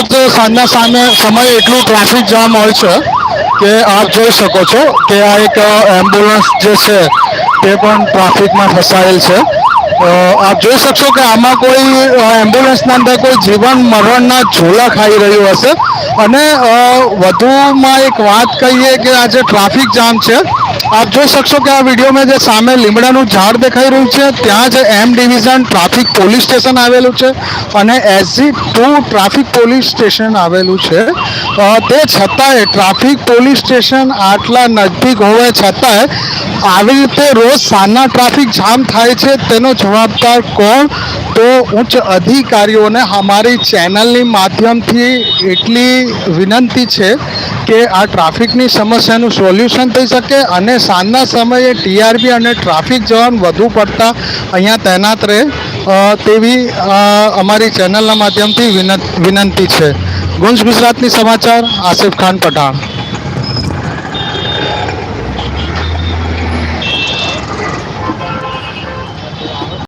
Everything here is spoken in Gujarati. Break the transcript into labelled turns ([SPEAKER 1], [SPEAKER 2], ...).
[SPEAKER 1] રોજ સાંજના સામે સમયે એટલું ટ્રાફિક જામ હોય છે કે આપ જોઈ શકો છો કે આ એક એમ્બ્યુલન્સ જે છે તે પણ ટ્રાફિકમાં ફસાયેલ છે. આપ જોઈ શકશો કે આમાં કોઈ એમ્બ્યુલન્સના અંદર કોઈ જીવન મરણના ઝોલા ખાઈ રહ્યું હશે. અને વધુમાં એક વાત કહીએ કે આ જે ટ્રાફિક જામ છે, આપ જોઈ શકશો કે આ વિડીયોમાં જે સામે લીમડાનું ઝાડ દેખાઈ રહ્યું છે, ત્યાં જ M division traffic police station આવેલું છે અને SG two traffic police station આવેલું છે. તે છતાંય ટ્રાફિક પોલીસ સ્ટેશન આટલા નજદીક હોવા છતાંય, આવી રીતે રોજ સાંજના ટ્રાફિક જામ થાય છે, તેનો જવાબદાર કોણ? તો ઉચ્ચ અધિકારીઓને અમારી ચેનલની માધ્યમથી એટલી વિનંતી છે કે આ ટ્રાફિકની સમસ્યાનું સોલ્યુશન થઈ શકે અને સાંજના સમયે ટીઆરબી અને ટ્રાફિક જવાન વધુ પડતા અહીંયા તૈનાત રહે તેવી અમારી ચેનલના માધ્યમથી વિનંતી છે. ગુંજ ગુજરાતની સમાચાર, આસિફ ખાન પઠાણ.